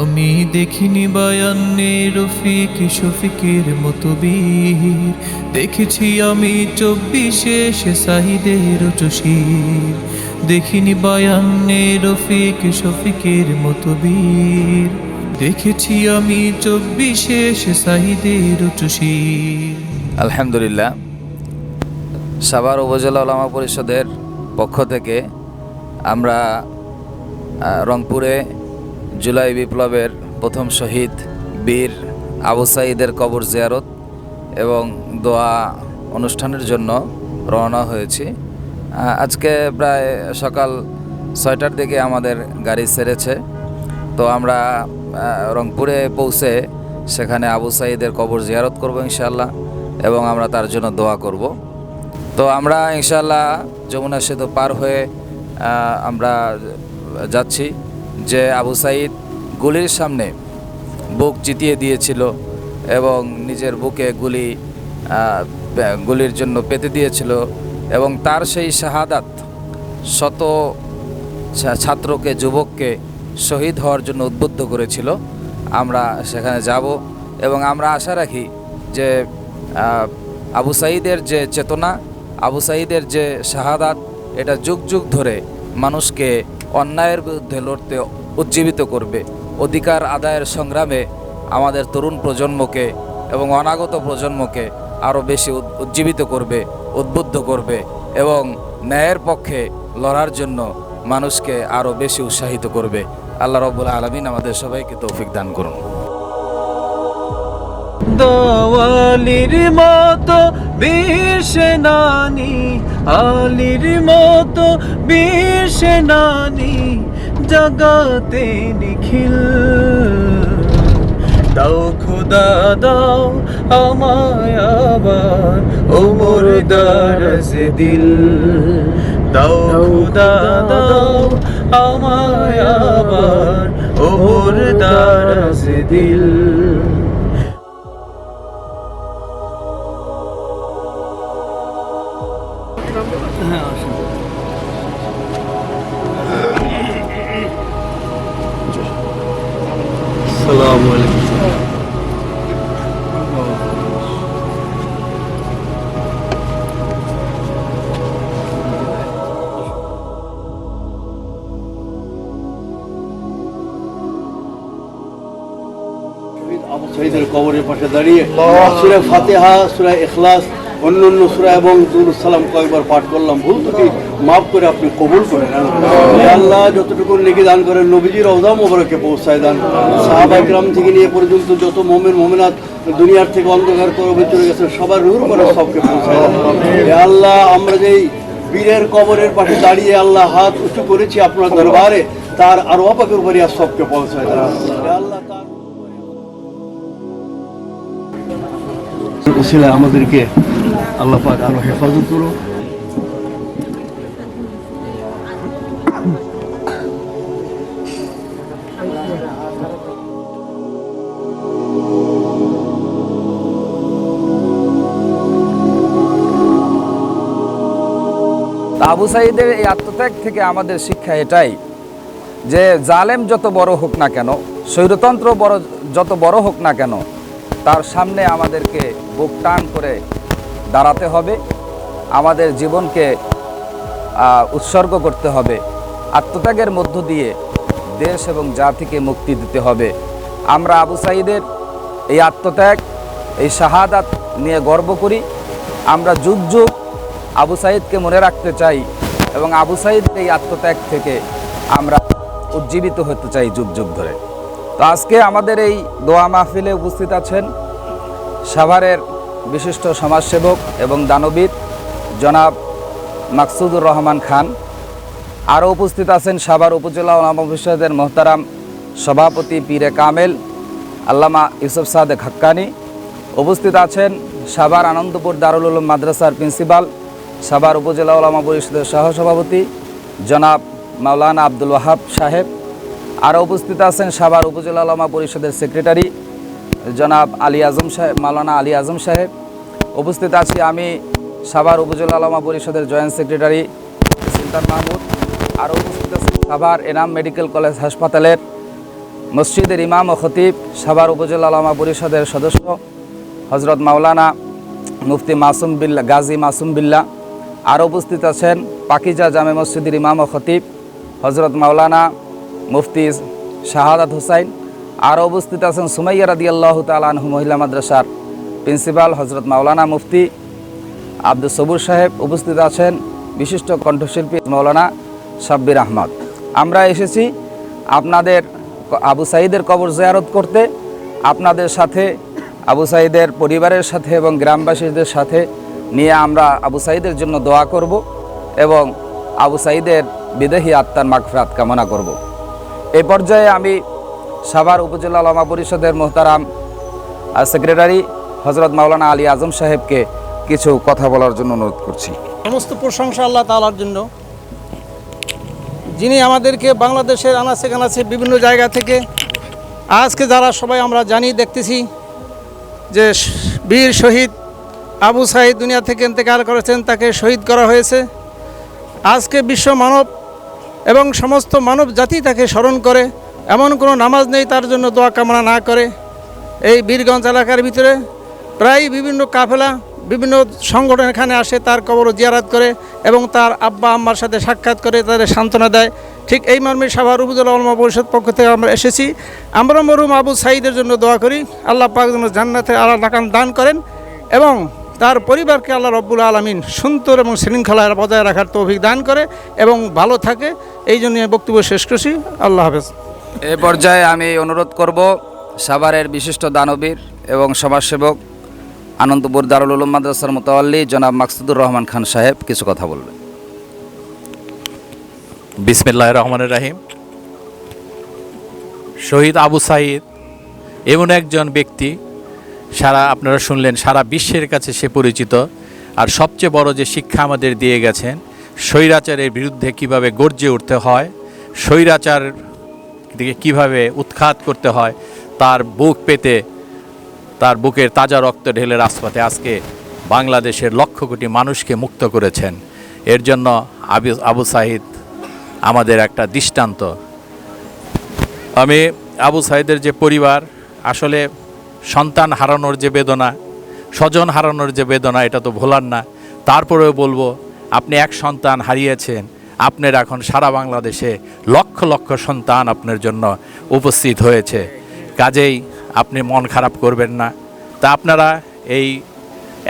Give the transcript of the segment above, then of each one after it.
আমি দেখিনি বায়ান্নে রফিক, শফিকের মতো বীর। দেখেছি আমি চব্বিশে সে সাহিদের চশির দেখিনি বায়ান্নে রফিক, শফিকের মতো বীর। দেখেছি আমি চব্বিশে সে সাহিদের চশির আলহামদুলিল্লাহ। সাভার উপজেলা ওলামা পরিষদের পক্ষ থেকে আমরা রংপুরে জুলাই বিপ্লবের প্রথম শহীদ বীর আবু সাঈদের কবর জিয়ারত এবং দোয়া অনুষ্ঠানের জন্য রওনা হয়েছি। আজকে প্রায় সকাল ছয়টার দিকে আমাদের গাড়ি ছেড়েছে তো আমরা রংপুরে পৌঁছে সেখানে আবু সাঈদের কবর জিয়ারত করব ইনশাল্লাহ এবং আমরা তার জন্য দোয়া করব। তো আমরা ইনশাল্লাহ যমুনা সেতু পার হয়ে আমরা যাচ্ছি। যে আবু সাঈদ গুলির সামনে বুক জিতিয়ে দিয়েছিল এবং নিজের বুকে গুলি গুলির জন্য পেতে দিয়েছিল এবং তার সেই শাহাদাত শত ছাত্রকে, যুবককে শহীদ হওয়ার জন্য উদ্বুদ্ধ করেছিল। আমরা সেখানে যাব এবং আমরা আশা রাখি যে আবু সাঈদের যে চেতনা, আবু সাঈদের যে শাহাদাত, এটা যুগ যুগ ধরে মানুষকে অন্যায়ের বিরুদ্ধে লড়তে উজ্জীবিত করবে। অধিকার আদায়ের সংগ্রামে আমাদের তরুণ প্রজন্মকে এবং অনাগত প্রজন্মকে আরও বেশি উজ্জীবিত করবে, উদ্বুদ্ধ করবে এবং ন্যায়ের পক্ষে লড়ার জন্য মানুষকে আরও বেশি উৎসাহিত করবে। আল্লাহ রব্বুল আলমিন আমাদের সবাইকে তৌফিক দান করুন। দওয়ালির মতো বীর সেনানি আলির মতো বীর সেনানি জগতে নিখিল। দাও খুদা, দাও আমায় আবার ওমর দারস দিল। দাও খুদা, দাও আমায় ওমর দারস দিল। সালাম আলাইকুম আবু সাইদের কবরের পাশে দাঁড়িয়ে সুরে ফাতেহা সুরা ইখলাস অন্যান্য সুরা এবং সালাম কয়েকবার পাঠ করলাম, ভুল ত্রুটি মাফ করে আপনি কবুল করেন। আল্লাহ, যতটুকু নেকি দান করেন, নবীজির অবদা মোবারকে পৌঁছায় দান। সাহাবাই গ্রাম থেকে নিয়ে পর্যন্ত যত মোমেন, মোমেনাত দুনিয়ার থেকে অন্ধকার করে চলে গেছে, সবার রুর করে সবকে পৌঁছায় আল্লাহ, আমরা যেই বীরের কবরের পাশে দাঁড়িয়ে আল্লাহ হাত উঁচু করেছি আপনার দরবারে, তার আরও অপাকের উপরে আর সবকে পৌঁছায় আল্লাহ, তার উসিলা আমাদেরকে আল্লাহ পাক আরও হেফাজত করো আবু সাঈদের এই আত্মত্যাগ থেকে আমাদের শিক্ষা এটাই যে জালেম যত বড় হোক না কেন, স্বৈরতন্ত্র বড় যত বড় হোক না কেন তার সামনে আমাদেরকে বুক টান করে দাঁড়াতে হবে। আমাদের জীবনকে উৎসর্গ করতে হবে। আত্মত্যাগের মধ্য দিয়ে দেশ এবং জাতিকে মুক্তি দিতে হবে। আমরা আবু সাঈদের এই আত্মত্যাগ, এই শাহাদাত নিয়ে গর্ব করি। আমরা যুগ যুগ আবু সাঈদকে মনে রাখতে চাই এবং আবু সাঈদের এই আত্মত্যাগ থেকে আমরা উজ্জীবিত হতে চাই যুগ যুগ ধরে। তো আজকে আমাদের এই দোয়া মাহফিলে উপস্থিত আছেন সাভারের বিশিষ্ট সমাজসেবক এবং দানবিদ জনাব মাকসুদুর রহমান খান। আরও উপস্থিত আছেন সাভার উপজেলা ওলামা মোহতারাম সভাপতি পীরে কামেল, আল্লামা ইউসুফ সাদেক হাক্কানি উপস্থিত আছেন সাভার আনন্দপুর দারুল উলুম মাদ্রাসার প্রিন্সিপাল, সাভার উপজেলা ওলামা পরিষদের সহসভাপতি জনাব মাওলানা আব্দুল ওয়াহাব সাহেব। আরও উপস্থিত আছেন সাভার উপজেলা ওলামা পরিষদের সেক্রেটারি জনাব আলী আজম সাহেব, মাওলানা আলী আজম সাহেব। উপস্থিত আছি আমি, সাভার উপজেলা আলামা পরিষদের জয়েন্ট সেক্রেটারি সুলতান মাহমুদ। আরও উপস্থিত আছেন সাভার এনাম মেডিকেল কলেজ হাসপাতালের মসজিদের ইমাম ও খতিব, সাভার উপজেলা আলামা পরিষদের সদস্য হজরত মাওলানা মুফতি মাসুম বিল্লা, গাজী মাসুম বিল্লা। আর উপস্থিত আছেন পাকিজা জামে মসজিদের ইমাম ও খতিব হজরত মাওলানা মুফতি শাহাদাত হুসাইন। আরও উপস্থিত আছেন সুমাইয়া রাদি আল্লাহ তালানহু মহিলা মাদ্রাসার প্রিন্সিপাল হজরত মাওলানা মুফতি আব্দুল সবুর সাহেব। উপস্থিত আছেন বিশিষ্ট কণ্ঠশিল্পী মৌলানা সাব্বির আহমদ। আমরা এসেছি আপনাদের আবু সাইদের কবর জিয়ারত করতে। আপনাদের সাথে, আবু সাইদের পরিবারের সাথে এবং গ্রামবাসীদের সাথে নিয়ে আমরা আবু সাইদের জন্য দোয়া করব এবং আবু সাইদের বিদেহী আত্মার মাগফরাত কামনা করব। এই পর্যায়ে আমি সাভার উপজেলা লমা পরিষদের মোহতারাম সেক্রেটারি হজরত মাওলানা আলী আজম সাহেবকে কিছু কথা বলার জন্য অনুরোধ করছি। সমস্ত প্রশংসা আল্লাহ তালার জন্য। যিনি আমাদেরকে বাংলাদেশের আনাচে কানাচে বিভিন্ন জায়গা থেকে, আজকে যারা সবাই আমরা জানি, দেখতেছি যে বীর শহীদ আবু সাইদ দুনিয়া থেকে ইন্তেকাল করেছেন, তাকে শহীদ করা হয়েছে। আজকে বিশ্ব মানব এবং সমস্ত মানব জাতি তাকে স্মরণ করে, এমন কোনো নামাজ নেই তার জন্য দোয়া কামনা না করে। এই বীরগঞ্জ এলাকার ভিতরে প্রায় বিভিন্ন কাফেলা, বিভিন্ন সংগঠন এখানে আসে, তার কবর জিয়ারাত করে এবং তার আব্বা আম্মার সাথে সাক্ষাৎ করে, তাদের সান্ত্বনা দেয়। ঠিক এই মর্মে সাভার উপজেলা অলমা পরিষদ পক্ষ থেকে আমরা এসেছি। আমরা মরুম আবু সাইদের জন্য দোয়া করি। আল্লাহ পাক যেন জান্নাতে আল্লাহ দান করেন এবং তার পরিবারকে আল্লাহ রব্বুল আলমিন সুন্দর এবং শৃঙ্খলা বজায় রাখার তৌফিক দান করে এবং ভালো থাকে। এই জন্য বক্তব্য শেষ করছি। আল্লাহ হাফেজ। এ পর্যায়ে আমি অনুরোধ করব সাভারের বিশিষ্ট দানবীর এবং সমাজসেবক আনন্দপুর দারুল উলুম মাদ্রাসার মোতাল্লি জনাব মাকসুদুর রহমান খান সাহেব কিছু কথা বলবেন। বিসমিল্লাহ রহমানের রাহিম। শহীদ আবু সাইদ এমন একজন ব্যক্তি সারা আপনারা শুনলেন, সারা বিশ্বের কাছে সে পরিচিত। আর সবচেয়ে বড় যে শিক্ষা আমাদের দিয়ে গেছেন, স্বৈরাচারের বিরুদ্ধে কীভাবে গর্জে উঠতে হয়, স্বৈরাচার দিকে কীভাবে উৎখাত করতে হয়, তার বুক পেতে, তার বুকের তাজা রক্ত ঢেলে রাজপথে আজকে বাংলাদেশের লক্ষ কোটি মানুষকে মুক্ত করেছেন। এর জন্য আবু আবু সাহিদ আমাদের একটা দৃষ্টান্ত। আমি আবু সাহিদের যে পরিবার, আসলে সন্তান হারানোর যে বেদনা, স্বজন হারানোর যে বেদনা, এটা তো ভোলার না। তারপরেও বলব, আপনি এক সন্তান হারিয়েছেন, আপনার এখন সারা বাংলাদেশে লক্ষ লক্ষ সন্তান আপনার জন্য উপস্থিত হয়েছে। কাজেই আপনি মন খারাপ করবেন না। তা আপনারা এই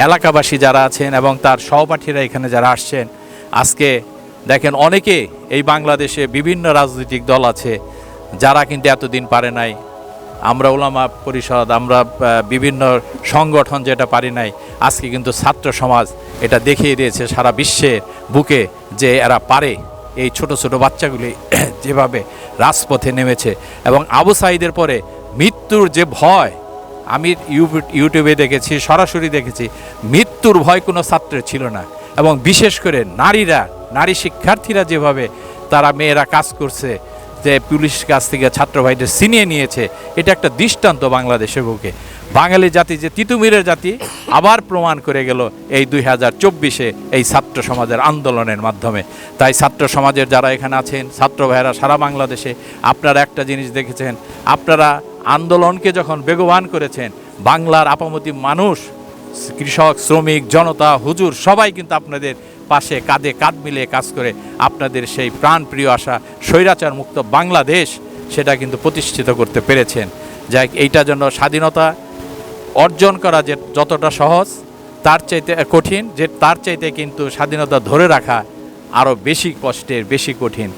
এলাকাবাসী যারা আছেন এবং তার সহপাঠীরা এখানে যারা আসছেন, আজকে দেখেন অনেকে এই বাংলাদেশে বিভিন্ন রাজনৈতিক দল আছে, যারা কিন্তু এতদিন পারে নাই। আমরা ওলামা পরিষদ, আমরা বিভিন্ন সংগঠন যেটা পারি নাই, আজকে কিন্তু ছাত্র সমাজ এটা দেখিয়ে দিয়েছে সারা বিশ্বের বুকে যে এরা পারে। এই ছোট ছোট বাচ্চাগুলি যেভাবে রাজপথে নেমেছে এবং আবু সাইদের পরে মৃত্যুর যে ভয়, আমি ইউ- ইউটিউবে দেখেছি, সরাসরি দেখেছি, মৃত্যুর ভয় কোনো ছাত্রের ছিল না এবং বিশেষ করে নারীরা, নারী শিক্ষার্থীরা যেভাবে তারা মেয়েরা কাজ করছে যে পুলিশ কাছ থেকে ছাত্র ভাইদের ছিনিয়ে নিয়েছে, এটা একটা দৃষ্টান্ত বাংলাদেশের বুকে। বাঙালি জাতি যে তিতুমিরের জাতি, আবার প্রমাণ করে গেল এই দুই হাজার চব্বিশে এই ছাত্র সমাজের আন্দোলনের মাধ্যমে। তাই ছাত্র সমাজের যারা এখানে আছেন, ছাত্র ভাইয়েরা সারা বাংলাদেশে, আপনারা একটা জিনিস দেখেছেন, আপনারা আন্দোলনকে যখন বেগবান করেছেন, বাংলার আপামতি মানুষ, কৃষক, শ্রমিক, জনতা, হুজুর, সবাই কিন্তু আপনাদের পাশে কাঁধে কাঁধ মিলিয়ে কাজ করে আপনাদের সেই প্রাণপ্রিয় আশা স্বৈরাচার মুক্ত বাংলাদেশ, সেটা কিন্তু প্রতিষ্ঠিত করতে পেরেছেন। যাই এইটার জন্য স্বাধীনতা অর্জন করা যে যতটা সহজ, তার চাইতে কঠিন, যে তার চাইতে কিন্তু স্বাধীনতা ধরে রাখা আরও বেশি কষ্টের, বেশি কঠিন।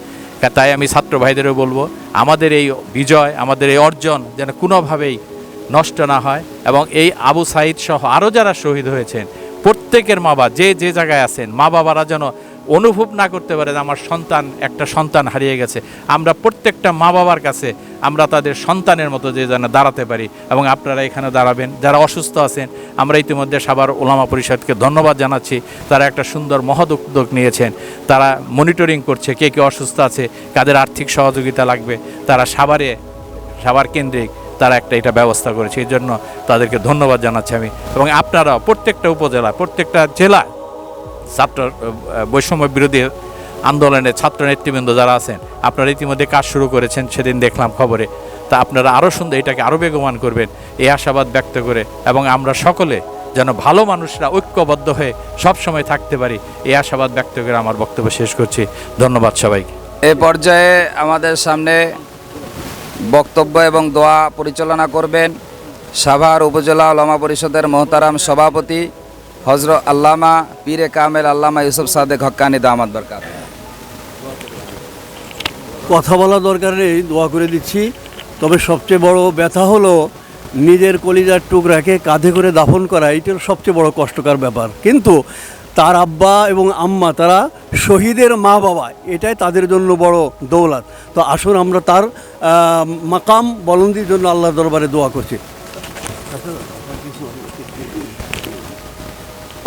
তাই আমি ছাত্র ভাইদেরও বলব, আমাদের এই বিজয়, আমাদের এই অর্জন যেন কোনোভাবেই নষ্ট না হয় এবং এই আবু সাইদ সহ আরও যারা শহীদ হয়েছেন প্রত্যেকের মা বাবা, যে যে জায়গায় আছেন, মা বাবারা যেন অনুভব না করতে পারে যে আমার সন্তান, একটা সন্তান হারিয়ে গেছে। আমরা প্রত্যেকটা মা বাবার কাছে আমরা তাদের সন্তানের মতো যে যেন দাঁড়াতে পারি এবং আপনারা এখানে দাঁড়াবেন। যারা অসুস্থ আছেন, আমরা ইতিমধ্যে সাবার ওলামা পরিষদকে ধন্যবাদ জানাচ্ছি। তারা একটা সুন্দর মহৎ উদ্যোগ নিয়েছেন। তারা মনিটরিং করছে কে কে অসুস্থ আছে, কাদের আর্থিক সহযোগিতা লাগবে। তারা সাবারে সাবার কেন্দ্রিক তারা একটা এটা ব্যবস্থা করেছে, এই জন্য তাদেরকে ধন্যবাদ জানাচ্ছি আমি। এবং আপনারা প্রত্যেকটা উপজেলা প্রত্যেকটা জেলা ছাত্র বৈষম্য বিরোধী আন্দোলনে ছাত্র নেতৃবৃন্দ যারা আছেন, আপনারা ইতিমধ্যে কাজ শুরু করেছেন, সেদিন দেখলাম খবরে। তা আপনারা আরও সুন্দর, এটাকে আরও বেগবান করবেন, এই আশাবাদ ব্যক্ত করে। এবং আমরা সকলে যেন ভালো মানুষরা ঐক্যবদ্ধ হয়ে সব সময় থাকতে পারি, এই আশাবাদ ব্যক্ত করে আমার বক্তব্য শেষ করছি। ধন্যবাদ সবাইকে। এ পর্যায়ে আমাদের সামনে বক্তব্য এবং দোয়া পরিচালনা করবেন সাভার উপজেলা ওলামা পরিষদের মোহতারাম সভাপতি হজরত আল্লামা পীরে কামেল আল্লামা ইউসুফ সাদেক হক্কানি দামাদ দরকার কথা বলা দরকার নেই, দোয়া করে দিচ্ছি। তবে সবচেয়ে বড় ব্যথা হলো নিজের কলিজার টুকরাকে কাঁধে করে দাফন করা এইটার সবচেয়ে বড় কষ্টকর ব্যাপার। কিন্তু তার আব্বা এবং আম্মা, তারা শহীদের মা বাবা, এটাই তাদের জন্য বড় দৌলত। তো আসুন আমরা তার মাকাম বলন্দির জন্য আল্লাহ দরবারে দোয়া করছি।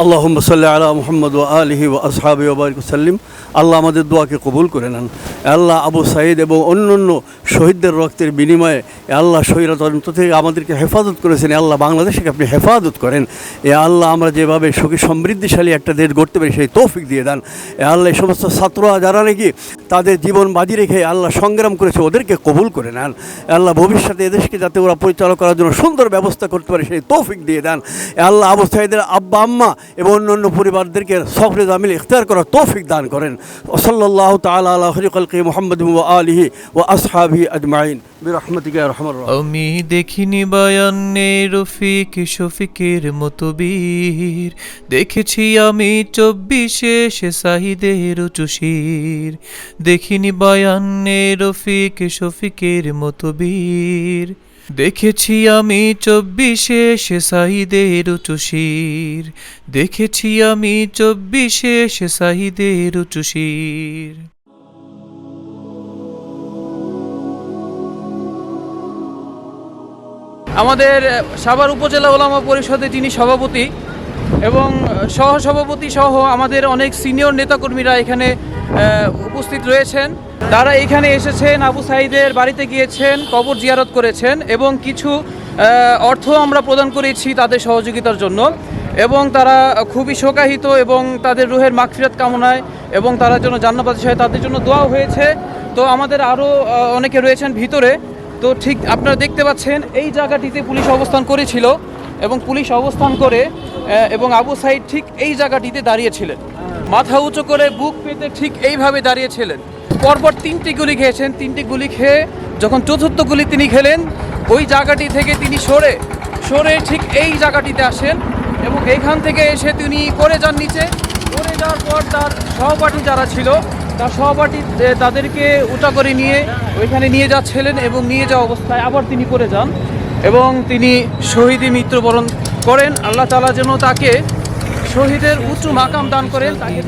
আল্লাহ সাল্লি আলা মোহাম্মদ ও আলহি ও আসহাবি ওবারিক সাল্লিম আল্লাহ আমাদের দোয়াকে কবুল করে নেন। আল্লাহ আবু সাইদ এবং অন্য অন্য শহীদদের রক্তের বিনিময়ে আল্লাহ স্বৈরতন্ত্র থেকে আমাদেরকে হেফাজত করেছেন। আল্লাহ বাংলাদেশকে আপনি হেফাজত করেন। এ আল্লাহ আমরা যেভাবে সুখী, সমৃদ্ধিশালী একটা দেশ গড়তে পারি, সেই তৌফিক দিয়ে দেন। এ আল্লাহ এই সমস্ত ছাত্ররা যারা নাকি তাদের জীবন বাজি রেখে আল্লাহ সংগ্রাম করেছে, ওদেরকে কবুল করে নেন। আল্লাহ ভবিষ্যতে এদেশকে যাতে ওরা পরিচালনা করার জন্য সুন্দর ব্যবস্থা করতে পারে, সেই তৌফিক দিয়ে দেন। আল্লাহ আবু সাইদের আব্বা, আম্মা এবং অন্য অন্য পরিবারদেরকে সফরে জামিল ইখতিয়ার করার তৌফিক দান করেন। ওসল্লাহ তালা মোহাম্মদ আলিহি ও আসহাবি আজমাইন। আমি দেখিনি বায়ান্নে রফিক, শফিকের মতো বীর দেখেছি আমি চব্বিশে সে সাহিদের চুশির দেখিনি বায়ান্নে রফিক, শফিকের মতো বীর দেখেছি আমি চব্বিশে সে সাহিদের উচুশির দেখেছি আমি চব্বিশে সে সাহিদের উচুশির আমাদের সাভার উপজেলা ওলামা পরিষদে যিনি সভাপতি এবং সহ সভাপতি সহ আমাদের অনেক সিনিয়র নেতাকর্মীরা এখানে উপস্থিত রয়েছেন। তারা এখানে এসেছেন, আবু সাইদের বাড়িতে গিয়েছেন, কবর জিয়ারত করেছেন এবং কিছু অর্থ আমরা প্রদান করেছি তাদের সহযোগিতার জন্য এবং তারা খুবই শোকাহিত এবং তাদের রুহের মাগফিরাত কামনায় এবং তারা যেন জান্নাত হয়, তাদের জন্য দোয়াও হয়েছে। তো আমাদের আরও অনেকে রয়েছেন ভিতরে। তো ঠিক আপনারা দেখতে পাচ্ছেন, এই জায়গাটিতে পুলিশ অবস্থান করেছিল। এবং পুলিশ অবস্থান করে এবং আবু সাইদ ঠিক এই জায়গাটিতে দাঁড়িয়েছিলেন। মাথা উঁচু করে বুক পেতে ঠিক এইভাবে দাঁড়িয়েছিলেন। পরপর তিনটি গুলি খেয়েছেন। তিনটি গুলি খেয়ে যখন চতুর্থ গুলি তিনি খেলেন, ওই জায়গাটি থেকে তিনি সরে সরে ঠিক এই জায়গাটিতে আসেন এবং এইখান থেকে এসে তিনি পড়ে যান নিচে। পড়ে যাওয়ার পর তার সহপাঠী যারা ছিল, তার সহপাঠী তাদেরকে উঁচা করে নিয়ে ওইখানে নিয়ে যাচ্ছিলেন এবং নিয়ে যাওয়া অবস্থায় আবার তিনি পড়ে যান। এবং তিনি শহীদী মৃত্যুবরণ করেন। আল্লাহ তালা যেন তাকে শহীদের উঁচু মাকাম দান করেন, তাকে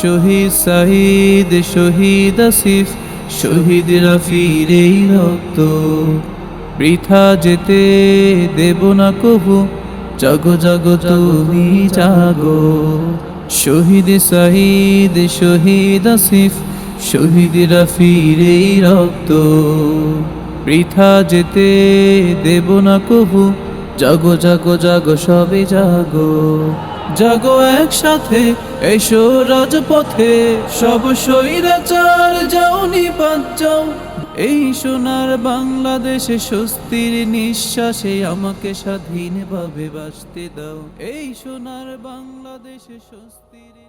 শহীদ সাহিদ, শহীদ আসিফ, শহীদ রাফির এই রক্ত। বৃথা যেতে দেব না কবু, জাগো জাগো তুমি জাগো। শহীদ সাহিদ, শহীদ আসিফ, শহীদ রাফির এই রক্ত। বৃথা যেতে দেব না কবু। জাগো জাগো জাগো, সবে জাগো। জাগো একসাথে, এসো রাজপথে। সব স্বৈরাচার যাও নিপাত যাও এই সোনার বাংলাদেশে স্বস্তির নিঃশ্বাসে আমাকে স্বাধীনভাবে বাঁচতে দাও। এই সোনার বাংলাদেশে স্বস্তির